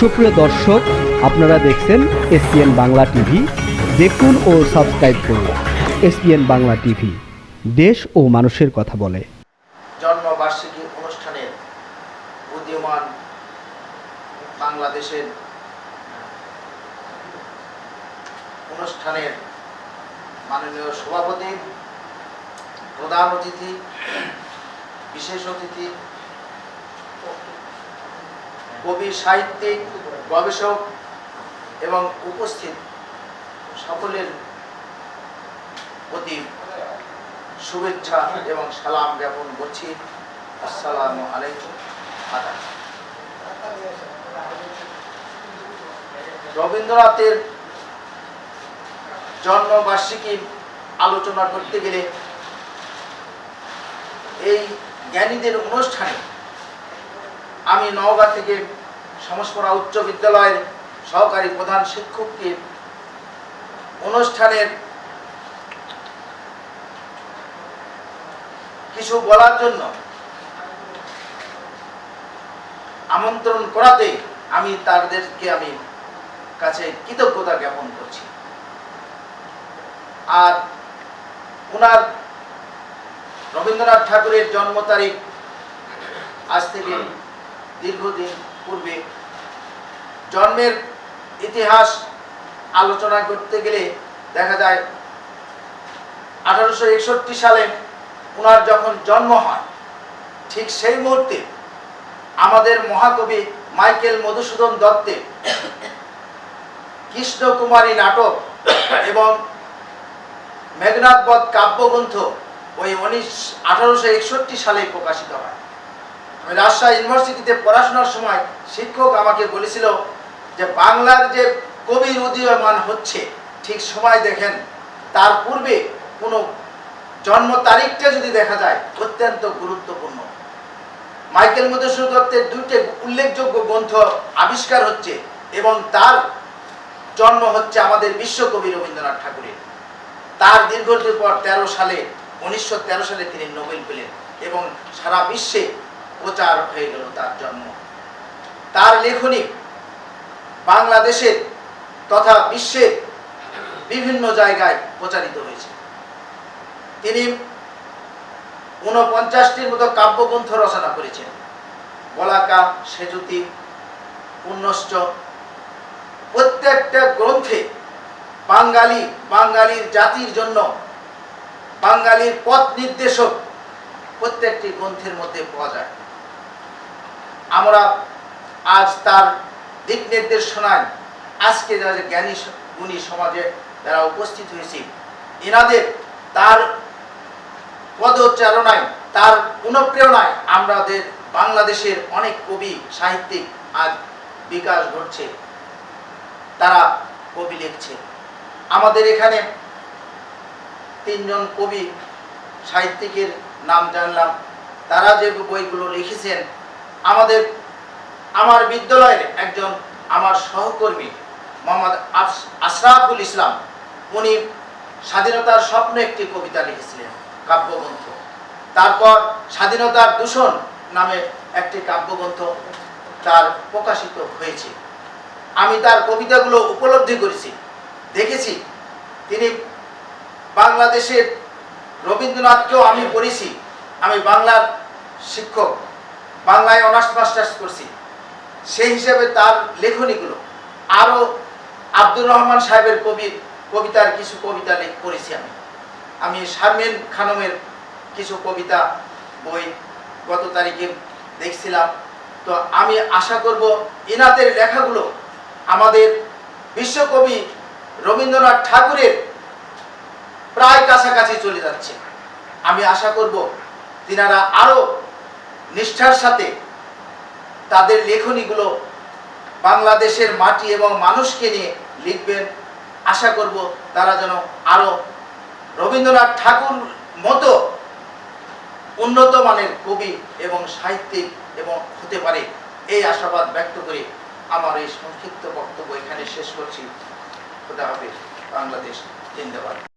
সুপ্রিয় দর্শক, আপনারা দেখছেন এসপিএন বাংলা টিভি। দেখুন ও সাবস্ক্রাইব করুন এসপিএন বাংলা টিভি। দেশ ও মানুষের কথা বলে। জন্মবার্ষিকী অনুষ্ঠানের উদীয়মান বাংলাদেশের অনুষ্ঠানের মাননীয় সভাপতি, প্রধান অতিথি, বিশেষ অতিথি কবি, সাহিত্যিক, গবেষক এবং উপস্থিত সকলের প্রতি শুভেচ্ছা এবং সালাম জ্ঞাপন করছি আসসালামু আলাইকুম আদাব। রবীন্দ্রনাথের জন্মবার্ষিকী আলোচনা করতে গেলে এই জ্ঞানীদের অনুষ্ঠানে আমি নওগাঁ থেকে সমস্পরা উচ্চ বিদ্যালয়ের সহকারী প্রধান শিক্ষককে অনুষ্ঠানের কিছু বলার জন্য আমন্ত্রণ করাতে আমি তাদেরকে আমি কাছে কৃতজ্ঞতা জ্ঞাপন করছি। আর ওনার রবীন্দ্রনাথ ঠাকুরের জন্ম তারিখ আজ থেকে দীর্ঘদিন পূর্বে জন্মের ইতিহাস আলোচনা করতে গেলে দেখা যায় আঠারোশো একষট্টি সালে ওনার যখন জন্ম হয়, ঠিক সেই মুহূর্তে আমাদের মহাকবি মাইকেল মধুসূদন দত্তের কৃষ্ণকুমারী নাটক এবং মেঘনাথবধ কাব্যগ্রন্থ ওই উনিশ, আঠারোশো সালে প্রকাশিত হয়। রাজশাহী ইউনিভার্সিটিতে পড়াশোনার সময় শিক্ষক আমাকে বলেছিল যে বাংলার যে কবির উদীয়মান হচ্ছে, ঠিক সময় দেখেন, তার পূর্বে কোনো জন্ম তারিখটা যদি দেখা যায়, অত্যন্ত গুরুত্বপূর্ণ। মাইকেল মধুসূদন দত্তের দুইটি উল্লেখযোগ্য গ্রন্থ আবিষ্কার হচ্ছে এবং তার জন্ম হচ্ছে আমাদের বিশ্বকবি রবীন্দ্রনাথ ঠাকুরের। তার দীর্ঘদিন পর তেরো সালে, উনিশশো তেরো সালে তিনি নোবেল পেলেন এবং সারা বিশ্বে প্রচার হয়ে গেল তার জন্ম। তার লেখনী বাংলাদেশের তথা বিশ্বের বিভিন্ন জায়গায় প্রচারিত হয়েছে। তিনি ঊনপঞ্চাশটির মতো কাব্যগ্রন্থ রচনা করেছেন। বলাকা সেজুতি পুণ্যশ্চ প্রত্যেকটা গ্রন্থে বাঙালি, বাঙালির জাতির জন্য বাঙালির পথ নির্দেশক প্রত্যেকটি গ্রন্থের মধ্যে পাওয়া যায়। আমরা আজ তার দিক নির্দেশনায় আজকে যারা জ্ঞানী গুণী সমাজে যারা উপস্থিত হয়েছি, এনাদের তার পদচারণায়, তার অনুপ্রেরণায় আমাদের বাংলাদেশের অনেক কবি, সাহিত্যিক আজ বিকাশ ঘটছে। তারা কবি লিখছে। আমাদের এখানে তিনজন কবি, সাহিত্যিকের নাম জানলাম। তারা যে বইগুলো লিখেছেন আমাদের, আমার বিদ্যালয়ের একজন আমার সহকর্মী, মোহাম্মদ আশরাফুল ইসলাম, উনি স্বাধীনতার স্বপ্ন একটি কবিতা লিখেছিলেন, কাব্যগ্রন্থ। তারপর স্বাধীনতার দূষণ নামে একটি কাব্যগ্রন্থ তার প্রকাশিত হয়েছে। আমি তার কবিতাগুলো উপলব্ধি করেছি, দেখেছি। তিনি বাংলাদেশের রবীন্দ্রনাথকেও আমি পড়েছি। আমি বাংলার শিক্ষক। বাংলায় অনার্স মাস্টার্স করছি। সেই হিসাবে তার লেখনীগুলো আরও আব্দুর রহমান সাহেবের কবির কবিতার কিছু কবিতা পড়েছি আমি। আমি শারমেন খানমের কিছু কবিতা, বই গত তারিখে দেখছিলাম। তো আমি আশা করব এনাদের লেখাগুলো আমাদের বিশ্বকবি রবীন্দ্রনাথ ঠাকুরের প্রায় কাছাকাছি চলে যাচ্ছে। আমি আশা করব তিনারা আরও নিষ্ঠার সাথে তাদের লেখনীগুলো বাংলাদেশের মাটি এবং মানুষকে নিয়ে লিখবেন। আশা করব তারা যেন আরও রবীন্দ্রনাথ ঠাকুর মতো উন্নত মানের কবি এবং সাহিত্যিক এবং হতে পারে। এই আশাবাদ ব্যক্ত করে আমার এই সংক্ষিপ্ত বক্তব্য এখানে শেষ করছি। খোদা হবে বাংলাদেশ জিন্দাবাদ।